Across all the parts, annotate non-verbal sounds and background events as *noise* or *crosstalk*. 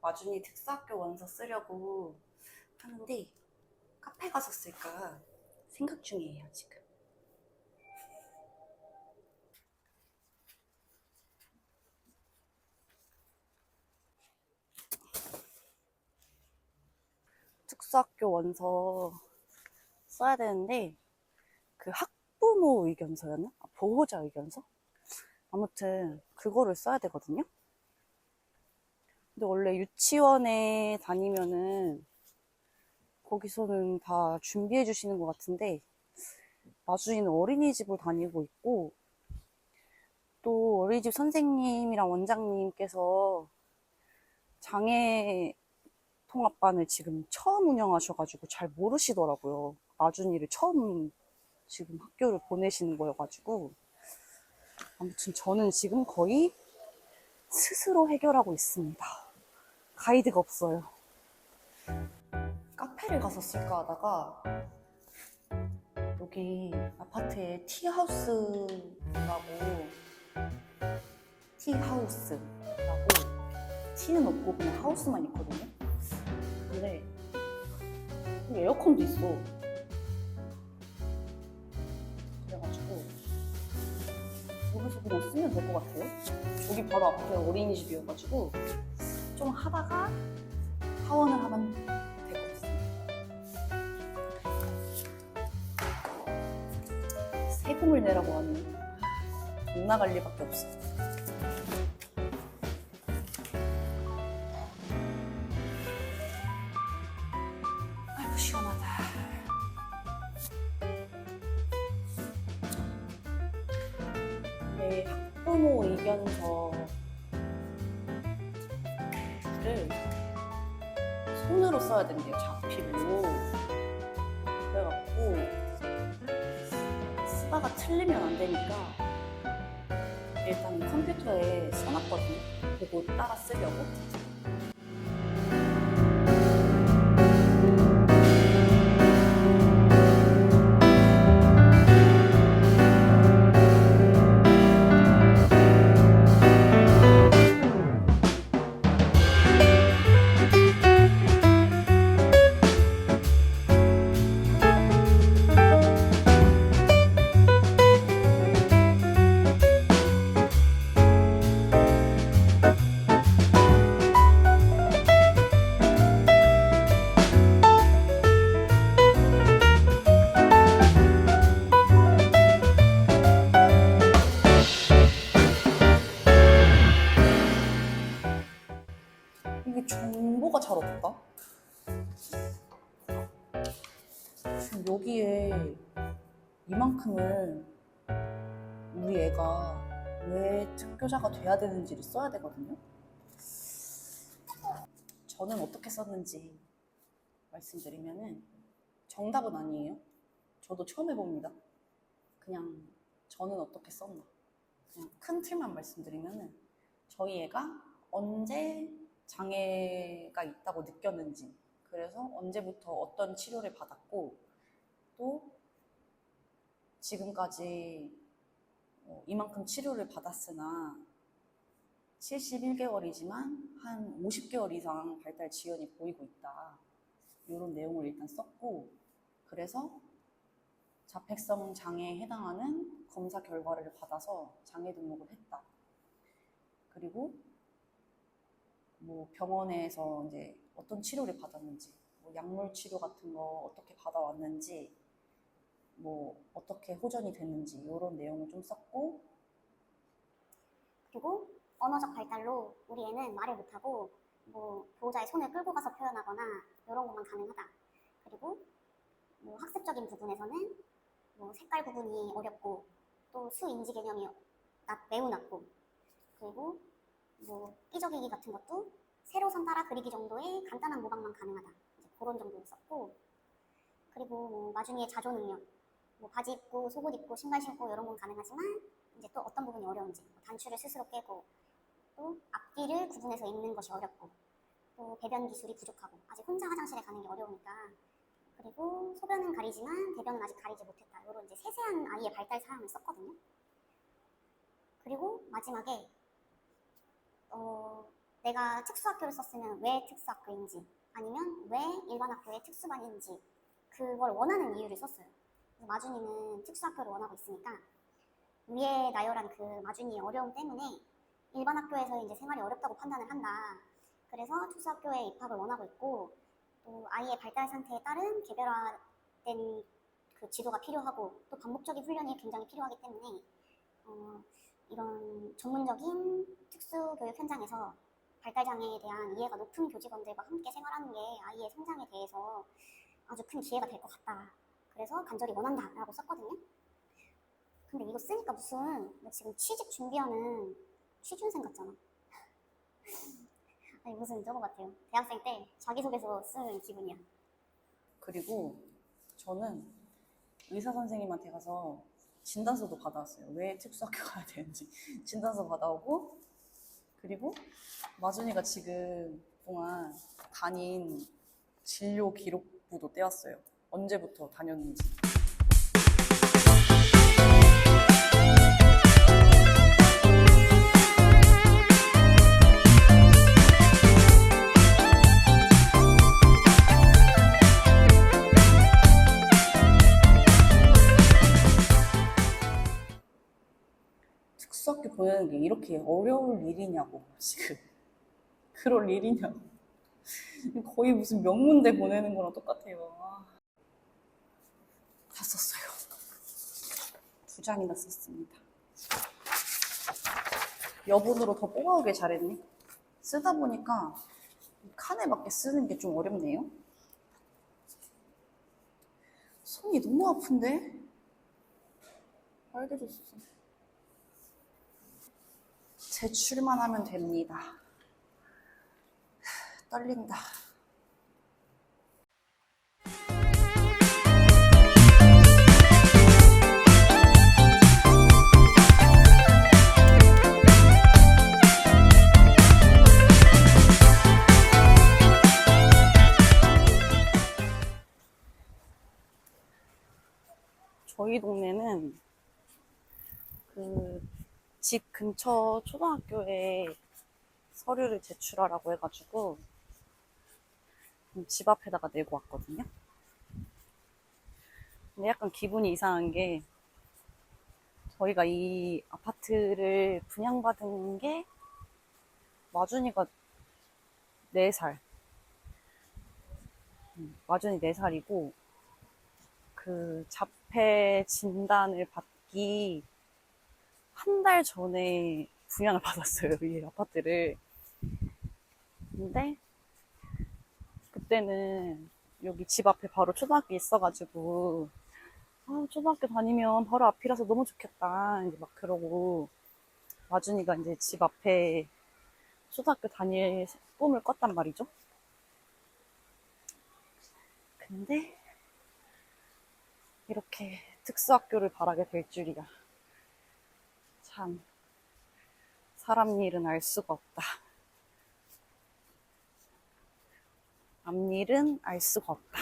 마준이 특수학교 원서 쓰려고 하는데 카페 가서 쓸까 생각 중이에요 지금. 특수학교 원서 써야 되는데 그 학부모 의견서였나? 아, 보호자 의견서? 아무튼 그거를 써야 되거든요. 근데 원래 유치원에 다니면은 거기서는 다 준비해 주시는 것 같은데 마주이는 어린이집을 다니고 있고 또 어린이집 선생님이랑 원장님께서 장애 통합반을 지금 처음 운영하셔가지고 잘 모르시더라고요. 마준이를 처음 지금 학교를 보내시는 거여가지고 아무튼 저는 지금 거의 스스로 해결하고 있습니다. 가이드가 없어요. 카페를 쓸까 하다가 여기 아파트에 티하우스라고 티하우스라고 티는 없고 그냥 하우스만 있거든요. 근데 에어컨도 있어. 그래가지고 여기서 그냥 쓰면 될 것 같아요. 여기 바로 앞에 어린이집이어가지고 좀 하다가 하원을 하면 될것 같습니다. 세금을 내라고 하면 돈 나갈 일밖에 없어. 아이고 시원하다. 네, 학부모 의견서 를 손으로 써야 된대요, 자필로. 그래갖고 쓰다가 틀리면 안 되니까 일단 컴퓨터에 써놨거든요. 보고 따라 쓰려고. 정보가 잘 없다. 지금 여기에 이만큼을 우리 애가 왜 특교자가 돼야 되는지를 써야 되거든요. 저는 어떻게 썼는지 말씀드리면은 정답은 아니에요. 저도 처음 해봅니다. 그냥 저는 어떻게 썼나. 그냥 큰 틀만 말씀드리면은 저희 애가 언제 장애가 있다고 느꼈는지, 그래서 언제부터 어떤 치료를 받았고, 또 지금까지 어, 이만큼 치료를 받았으나 71개월이지만 한 50개월 이상 발달 지연이 보이고 있다. 이런 내용을 일단 썼고, 그래서 자폐성 장애에 해당하는 검사 결과를 받아서 장애 등록을 했다. 그리고 뭐 병원에서 이제 어떤 치료를 받았는지, 뭐 약물 치료 같은 거 어떻게 받아왔는지, 뭐 어떻게 호전이 됐는지 이런 내용을 좀 썼고, 그리고 언어적 발달로 우리 애는 말을 못하고 뭐 보호자의 손을 끌고 가서 표현하거나 이런 것만 가능하다. 그리고 뭐 학습적인 부분에서는 뭐 색깔 구분이 어렵고 또 수 인지 개념이 낮, 매우 낮고 그리고 뭐 끼적이기 같은 것도 세로 선 따라 그리기 정도의 간단한 모방만 가능하다. 이제 그런 정도를 썼고 그리고 뭐 마준이의 자조 능력 뭐 바지 입고 속옷 입고 신발 신고 이런 건 가능하지만 이제 또 어떤 부분이 어려운지 뭐 단추를 스스로 깨고 또 앞뒤를 구분해서 읽는 것이 어렵고 또 배변 기술이 부족하고 아직 혼자 화장실에 가는 게 어려우니까 그리고 소변은 가리지만 대변은 아직 가리지 못했다 이런 이제 세세한 아이의 발달 사항을 썼거든요. 그리고 마지막에 어, 내가 특수학교를 썼으면 왜 특수학교인지 아니면 왜 일반 학교의 특수반인지 그걸 원하는 이유를 썼어요. 그래서 마준이는 특수학교를 원하고 있으니까 위에 나열한 그 마준이의 어려움 때문에 일반 학교에서 이제 생활이 어렵다고 판단을 한다. 그래서 특수학교에 입학을 원하고 있고 또 아이의 발달 상태에 따른 개별화된 그 지도가 필요하고 또 반복적인 훈련이 굉장히 필요하기 때문에 어, 이런 전문적인 특수교육 현장에서 발달 장애에 대한 이해가 높은 교직원들과 함께 생활하는 게 아이의 성장에 대해서 아주 큰 기회가 될 것 같다. 그래서 간절히 원한다 라고 썼거든요. 근데 이거 쓰니까 무슨 나 지금 취직 준비하는 취준생 같잖아. *laughs* 아니 무슨 저거 같아요. 대학생 때 자기소개서 쓰는 기분이야. 그리고 저는 의사 선생님한테 가서 진단서도 받아왔어요. 왜 특수학교 가야 되는지 *laughs* 진단서 받아오고 그리고 마준이가 지금 동안 다닌 진료 기록부도 떼왔어요. 언제부터 다녔는지. 보내는 게 이렇게 어려울 일이냐고. 지금. *laughs* 그럴 일이냐고. 거의 무슨 명문대 보내는 거랑 똑같아요. 아. 다 썼어요. 두 장이나 썼습니다. 여분으로 더 뽑아오길 잘했네. 쓰다 보니까 칸에 맞게 쓰는 게 좀 어렵네요. 손이 너무 아픈데? 빨개졌어 제출만 하면 됩니다. 떨린다. 저희 동네는 그 집 근처 초등학교에 서류를 제출하라고 해가지고 집 앞에다가 내고 왔거든요. 근데 약간 기분이 이상한 게 저희가 이 아파트를 분양받은 게 마준이가 4살. 음, 마준이 4살이고 그 자폐 진단을 받기 한 달 전에 분양을 *laughs* 받았어요, 이 아파트를. 근데, 그때는 여기 집 앞에 바로 초등학교 있어가지고, 아, 초등학교 다니면 바로 앞이라서 너무 좋겠다. 이제 막 그러고, 마준이가 이제 집 앞에 초등학교 다닐 꿈을 꿨단 말이죠. 근데, 이렇게 특수학교를 바라게 될 줄이야. 참, 사람 일은 알 수가 없다. 앞일은 알 수가 없다.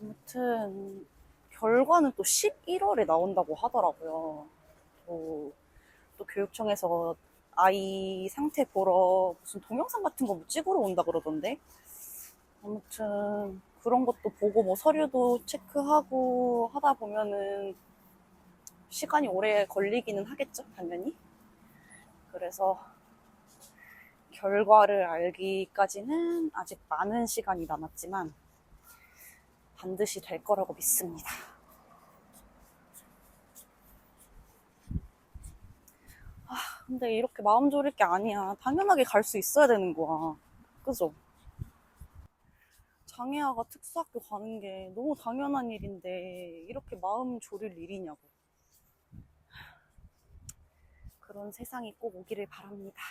아무튼, 결과는 또 11월에 나온다고 하더라고요. 또, 또 교육청에서 아이 상태 보러 무슨 동영상 같은 거 뭐 찍으러 온다 그러던데. 아무튼, 그런 것도 보고 뭐 서류도 체크하고 하다 보면은 시간이 오래 걸리기는 하겠죠, 당연히. 그래서 결과를 알기까지는 아직 많은 시간이 남았지만 반드시 될 거라고 믿습니다. 아, 근데 이렇게 마음 졸일 게 아니야. 당연하게 갈 수 있어야 되는 거야. 그죠? 장애아가 특수학교 가는 게 너무 당연한 일인데 이렇게 마음 졸일 일이냐고. 그런 세상이 꼭 오기를 바랍니다.